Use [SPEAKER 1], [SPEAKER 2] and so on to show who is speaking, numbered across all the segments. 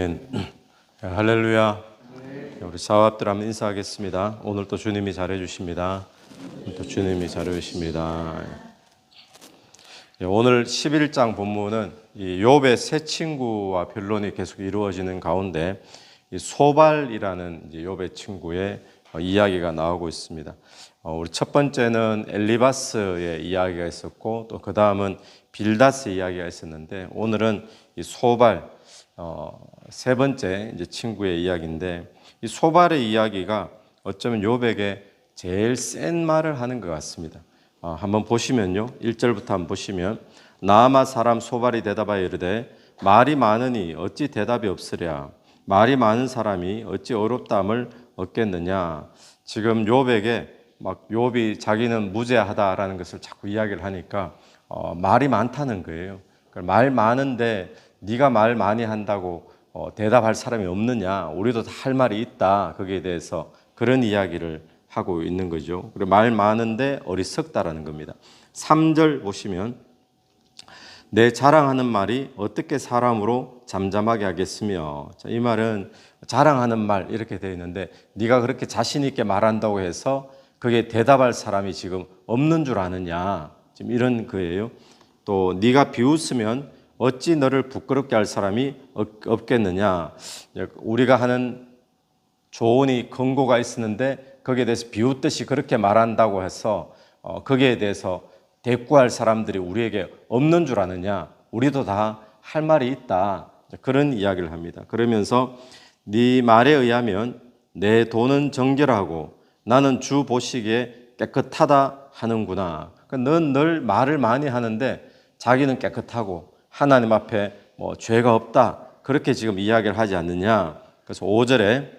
[SPEAKER 1] 아멘. 할렐루야. 우리 사업들 한번 인사하겠습니다. 오늘 또 주님이 잘해 주십니다. 또 주님이 잘해 주십니다. 예, 오늘 11장 본문은 이 욥의 세 친구와 변론이 계속 이루어지는 가운데 이 소발이라는 욥의 친구의 어, 이야기가 나오고 있습니다. 어, 우리 첫 번째는 엘리바스의 이야기가 있었고 또 그 다음은 빌다스 이야기가 있었는데 오늘은 이 소발 어, 세 번째 이제 친구의 이야기인데 이 소발의 이야기가 어쩌면 욥에게 제일 센 말을 하는 것 같습니다. 어, 한번 보시면요. 1절부터 한번 보시면 나아마 사람 소발이 대답하여 이르되 말이 많으니 어찌 대답이 없으랴 말이 많은 사람이 어찌 어렵다함을 얻겠느냐 지금 욥에게 막 욥이 자기는 무죄하다라는 것을 자꾸 이야기를 하니까 어, 말이 많다는 거예요. 그러니까 말 많은데 네가 말 많이 한다고 어, 대답할 사람이 없느냐? 우리도 다 할 말이 있다. 거기에 대해서 그런 이야기를 하고 있는 거죠. 그리고 말 많은데 어리석다라는 겁니다. 3절 보시면 내 자랑하는 말이 어떻게 사람으로 잠잠하게 하겠으며 자, 이 말은 자랑하는 말 이렇게 되어 있는데 네가 그렇게 자신 있게 말한다고 해서 그게 대답할 사람이 지금 없는 줄 아느냐 지금 이런 거예요. 또 네가 비웃으면 어찌 너를 부끄럽게 할 사람이 없- 없겠느냐 우리가 하는 조언이 근거가 있었는데 거기에 대해서 비웃듯이 그렇게 말한다고 해서 어, 거기에 대해서 대꾸할 사람들이 우리에게 없는 줄 아느냐? 우리도 다 할 말이 있다. 그런 이야기를 합니다. 그러면서 네 말에 의하면 내 돈은 정결하고 나는 주 보시기에 깨끗하다 하는구나. 넌늘 말을 많이 하는데 자기는 깨끗하고 하나님 앞에 뭐 죄가 없다. 그렇게 지금 이야기를 하지 않느냐. 그래서 5절에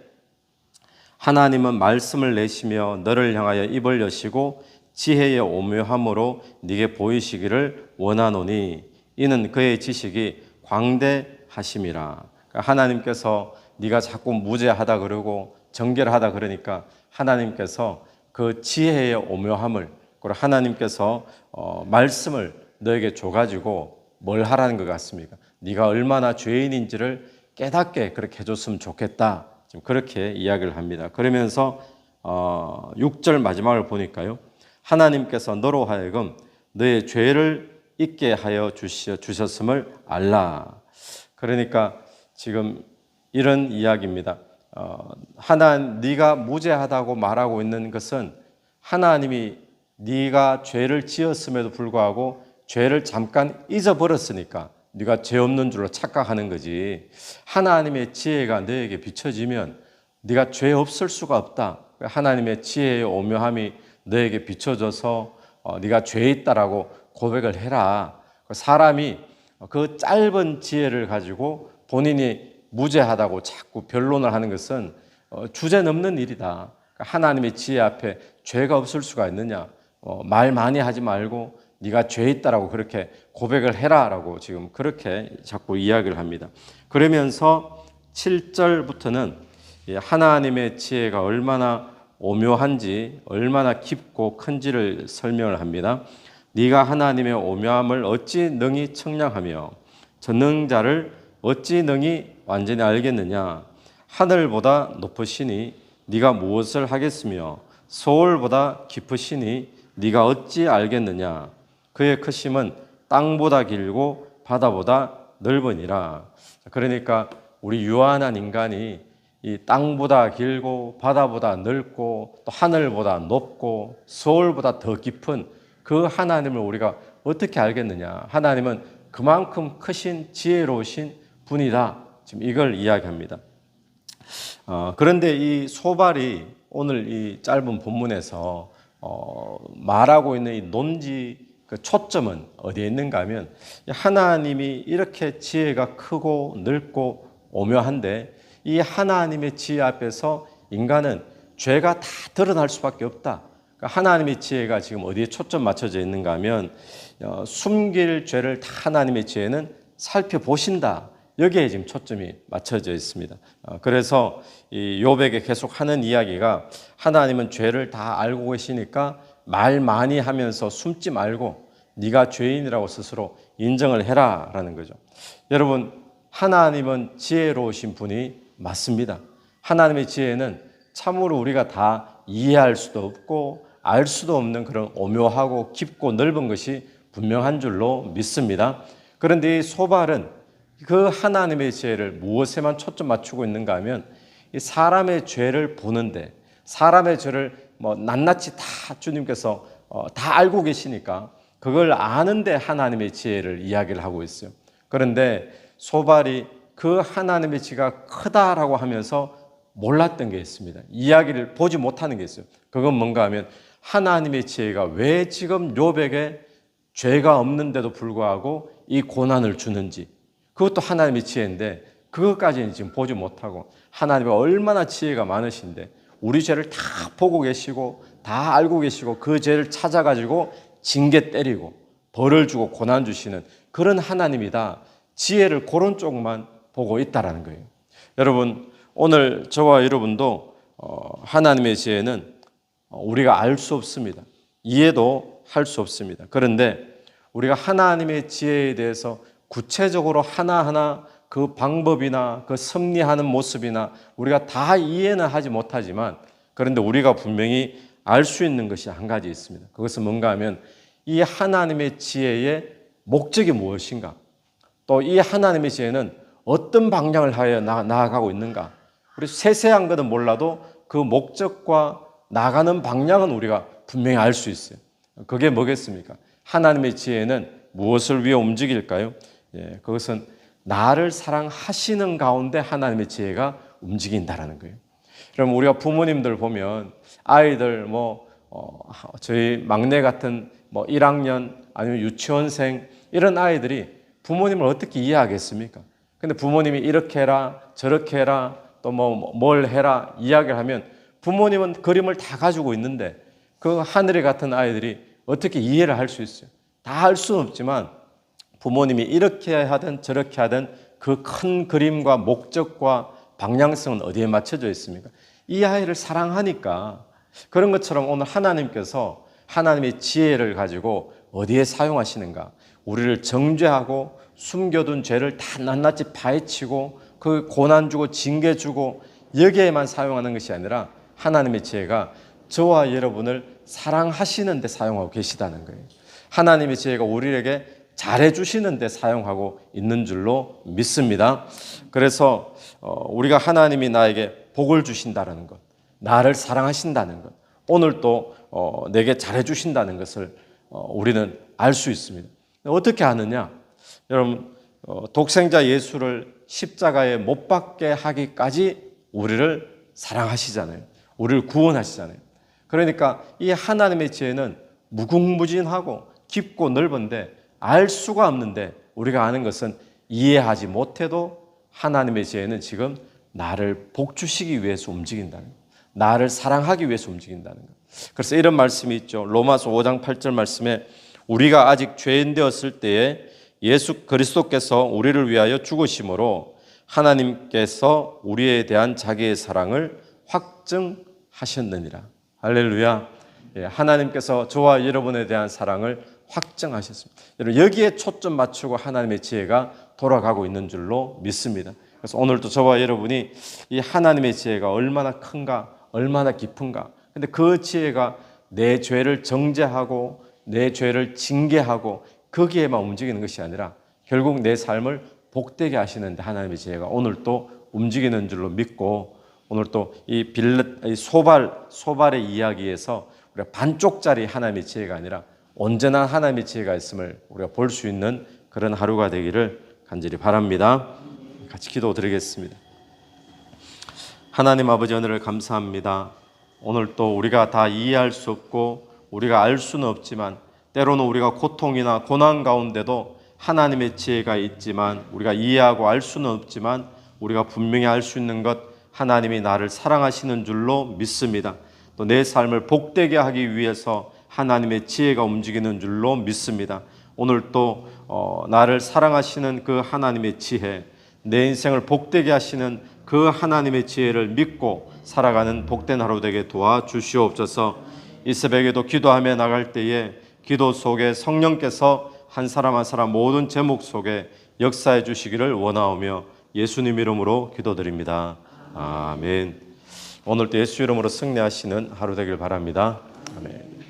[SPEAKER 1] 하나님은 말씀을 내시며 너를 향하여 입을 여시고 지혜의 오묘함으로 네게 보이시기를 원하노니 이는 그의 지식이 광대하심이라. 그러니까 하나님께서 네가 자꾸 무죄하다 그러고 정결하다 그러니까 하나님께서 그 지혜의 오묘함을 그리고 하나님께서 어, 말씀을 너에게 줘가지고 뭘 하라는 것 같습니까? 네가 얼마나 죄인인지를 깨닫게 그렇게 해줬으면 좋겠다. 지금 그렇게 이야기를 합니다. 그러면서 어, 6절 마지막을 보니까요. 하나님께서 너로 하여금 너의 죄를 잊게 하여 주셨음을 알라. 그러니까 지금 이런 이야기입니다. 어, 하나 네가 무죄하다고 말하고 있는 것은 하나님이 네가 죄를 지었음에도 불구하고 죄를 잠깐 잊어버렸으니까 네가 죄 없는 줄로 착각하는 거지. 하나님의 지혜가 너에게 비춰지면 네가 죄 없을 수가 없다. 하나님의 지혜의 오묘함이 너에게 비춰져서 어, 네가 죄 있다라고 고백을 해라. 사람이 그 짧은 지혜를 가지고 본인이 무죄하다고 자꾸 변론을 하는 것은 어, 주제 넘는 일이다. 하나님의 지혜 앞에 죄가 없을 수가 있느냐? 어, 말 많이 하지 말고 네가 죄 있다라고 그렇게 고백을 해라라고 지금 그렇게 자꾸 이야기를 합니다. 그러면서 7절부터는 하나님의 지혜가 얼마나 오묘한지 얼마나 깊고 큰지를 설명을 합니다. 네가 하나님의 오묘함을 어찌 능히 청량하며 전능자를 어찌 능히 완전히 알겠느냐 하늘보다 높으시니 네가 무엇을 하겠으며 서울보다 깊으시니 네가 어찌 알겠느냐 그의 크심은 땅보다 길고 바다보다 넓으니라 그러니까 우리 유한한 인간이 이 땅보다 길고 바다보다 넓고 또 하늘보다 높고 서울보다 더 깊은 그 하나님을 우리가 어떻게 알겠느냐? 하나님은 그만큼 크신 지혜로우신 분이다. 지금 이걸 이야기합니다. 어, 그런데 이 소발이 오늘 이 짧은 본문에서 어, 말하고 있는 이 논지 그 초점은 어디에 있는가 하면 하나님이 이렇게 지혜가 크고 넓고 오묘한데 이 하나님의 지혜 앞에서 인간은 죄가 다 드러날 수밖에 없다. 그러니까 하나님의 지혜가 지금 어디에 초점 맞춰져 있는가 하면 어, 숨길 죄를 다 하나님의 지혜는 살펴보신다. 여기에 지금 초점이 맞춰져 있습니다. 어, 그래서 이 욥에게 계속 하는 이야기가 하나님은 죄를 다 알고 계시니까 말 많이 하면서 숨지 말고 네가 죄인이라고 스스로 인정을 해라라는 거죠. 여러분 하나님은 지혜로우신 분이 맞습니다. 하나님의 지혜는 참으로 우리가 다 이해할 수도 없고 알 수도 없는 그런 오묘하고 깊고 넓은 것이 분명한 줄로 믿습니다. 그런데 이 소발은 그 하나님의 지혜를 무엇에만 초점 맞추고 있는가 하면 이 사람의 죄를 보는데 사람의 죄를 뭐 낱낱이 다 주님께서 어, 다 알고 계시니까 그걸 아는데 하나님의 지혜를 이야기를 하고 있어요. 그런데 소발이 그 하나님의 지가 크다라고 하면서 몰랐던 게 있습니다. 이야기를 보지 못하는 게 있어요. 그건 뭔가 하면 하나님의 지혜가 왜 지금 요백에 죄가 없는데도 불구하고 이 고난을 주는지 그것도 하나님의 지혜인데 그것까지는 지금 보지 못하고 하나님이 얼마나 지혜가 많으신데 우리 죄를 다 보고 계시고 다 알고 계시고 그 죄를 찾아가지고 징계 때리고 벌을 주고 고난 주시는 그런 하나님이다. 지혜를 그런 쪽만 보고 있다라는 거예요. 여러분 오늘 저와 여러분도 어, 하나님의 지혜는 우리가 알 수 없습니다. 이해도 할 수 없습니다. 그런데 우리가 하나님의 지혜에 대해서 구체적으로 하나하나 그 방법이나 그 섭리하는 모습이나 우리가 다 이해는 하지 못하지만 그런데 우리가 분명히 알 수 있는 것이 한 가지 있습니다. 그것은 뭔가 하면 이 하나님의 지혜의 목적이 무엇인가? 또 이 하나님의 지혜는 어떤 방향을 하여 나아가고 있는가? 우리 세세한 것은 몰라도 그 목적과 나가는 방향은 우리가 분명히 알 수 있어요. 그게 뭐겠습니까? 하나님의 지혜는 무엇을 위해 움직일까요? 예, 그것은 나를 사랑하시는 가운데 하나님의 지혜가 움직인다라는 거예요. 그럼 우리가 부모님들 보면 아이들 뭐 어, 저희 막내 같은 뭐 1학년 아니면 유치원생 이런 아이들이 부모님을 어떻게 이해하겠습니까? 근데 부모님이 이렇게 해라 저렇게 해라 또 뭐 뭘 해라 이야기를 하면 부모님은 그림을 다 가지고 있는데 그 하늘에 같은 아이들이 어떻게 이해를 할 수 있어요? 다 할 수는 없지만 부모님이 이렇게 하든 저렇게 하든 그 큰 그림과 목적과 방향성은 어디에 맞춰져 있습니까? 이 아이를 사랑하니까 그런 것처럼 오늘 하나님께서 하나님의 지혜를 가지고 어디에 사용하시는가? 우리를 정죄하고 숨겨둔 죄를 다 낱낱이 파헤치고 그 고난 주고 징계 주고 여기에만 사용하는 것이 아니라 하나님의 지혜가 저와 여러분을 사랑하시는데 사용하고 계시다는 거예요. 하나님의 지혜가 우리에게 잘해 주시는데 사용하고 있는 줄로 믿습니다. 그래서 어, 우리가 하나님이 나에게 복을 주신다는 것, 나를 사랑하신다는 것, 오늘 또 어, 내게 잘해 주신다는 것을 어, 우리는 알 수 있습니다. 어떻게 아느냐? 여러분 독생자 예수를 십자가에 못 박게 하기까지 우리를 사랑하시잖아요. 우리를 구원하시잖아요. 그러니까 이 하나님의 지혜는 무궁무진하고 깊고 넓은데 알 수가 없는데 우리가 아는 것은 이해하지 못해도 하나님의 지혜는 지금 나를 복주시기 위해서 움직인다는 것. 나를 사랑하기 위해서 움직인다는 것. 그래서 이런 말씀이 있죠. 로마서 5장 8절 말씀에 우리가 아직 죄인 되었을 때에 예수 그리스도께서 우리를 위하여 죽으심으로 하나님께서 우리에 대한 자기의 사랑을 확증하셨느니라. 할렐루야. 예, 하나님께서 저와 여러분에 대한 사랑을 확정하셨습니다. 여러분 여기에 초점 맞추고 하나님의 지혜가 돌아가고 있는 줄로 믿습니다. 그래서 오늘도 저와 여러분이 이 하나님의 지혜가 얼마나 큰가, 얼마나 깊은가. 근데 그 지혜가 내 죄를 정죄하고 내 죄를 징계하고 거기에만 움직이는 것이 아니라 결국 내 삶을 복되게 하시는데 하나님의 지혜가 오늘 또 움직이는 줄로 믿고 오늘 빌렛 이 소발 소발의 이야기에서 우리가 반쪽짜리 하나님의 지혜가 아니라 온전한 하나님의 지혜가 있음을 우리가 볼 수 있는 그런 하루가 되기를 간절히 바랍니다. 같이 기도드리겠습니다. 하나님 아버지 오늘을 감사합니다. 오늘 또 우리가 다 이해할 수 없고 우리가 알 수는 없지만 때로는 우리가 고통이나 고난 가운데도 하나님의 지혜가 있지만 우리가 이해하고 알 수는 없지만 우리가 분명히 알 수 있는 것 하나님이 나를 사랑하시는 줄로 믿습니다. 또 내 삶을 복되게 하기 위해서 하나님의 지혜가 움직이는 줄로 믿습니다. 오늘 또 어, 나를 사랑하시는 그 하나님의 지혜, 내 인생을 복되게 하시는 그 하나님의 지혜를 믿고 살아가는 복된 하루 되게 도와 주시옵소서. 이 새벽에도 기도하며 나갈 때에 기도 속에 성령께서 한 사람 한 사람 모든 제목 속에 역사해 주시기를 원하오며 예수님 이름으로 기도드립니다. 아멘. 오늘도 예수 이름으로 승리하시는 하루 되길 바랍니다. 아멘.